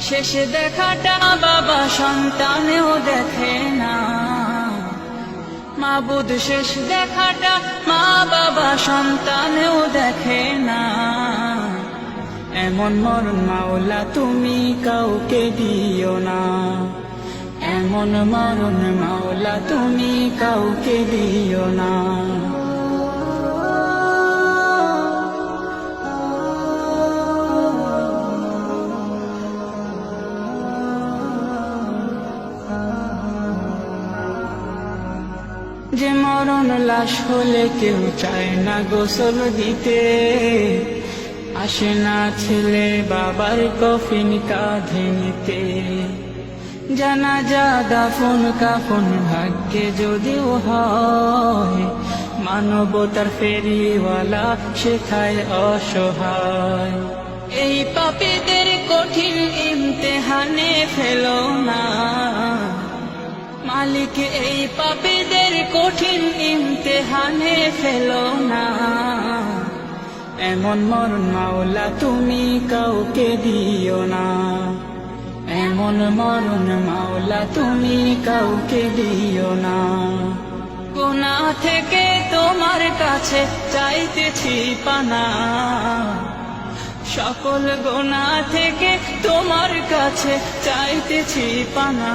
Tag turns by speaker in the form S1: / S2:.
S1: শেষে দেখাটা বাবা সন্তানেও দেখে না। মাবুদ শেষ দেখাটা মা বাবা সন্তানেও দেখে না। এমন মরণ মাওলা তুমি কাউকে দিও না। এমন মরণ মাওলা তুমি কাউকে দিও না। যে মরণ লাশ হলে কেউ চায় না গোসল দিতে। আসে না ছেলে বাবার কফিন কাঁধে নিতে। জানা যা দাফন, কাফন, ভাগ্যে যদিও হয়, মানবতার ফেরিওয়ালা শেখায় অসহায়। এই পাপীদের কঠিন ইমতেহানে ফেলো না। মালিক এই পাপীদের কঠিন ইমতেহানে ফেলো না। এমন মরণ মাওলা তুমি কাউকে দিও না। এমন মরণ মাওলা তুমি কাউকে দিও না। গোনা থেকে তোমার কাছে চাইতেছি পানা। সকল গোনা থেকে তোমার কাছে চাইতেছি পানা।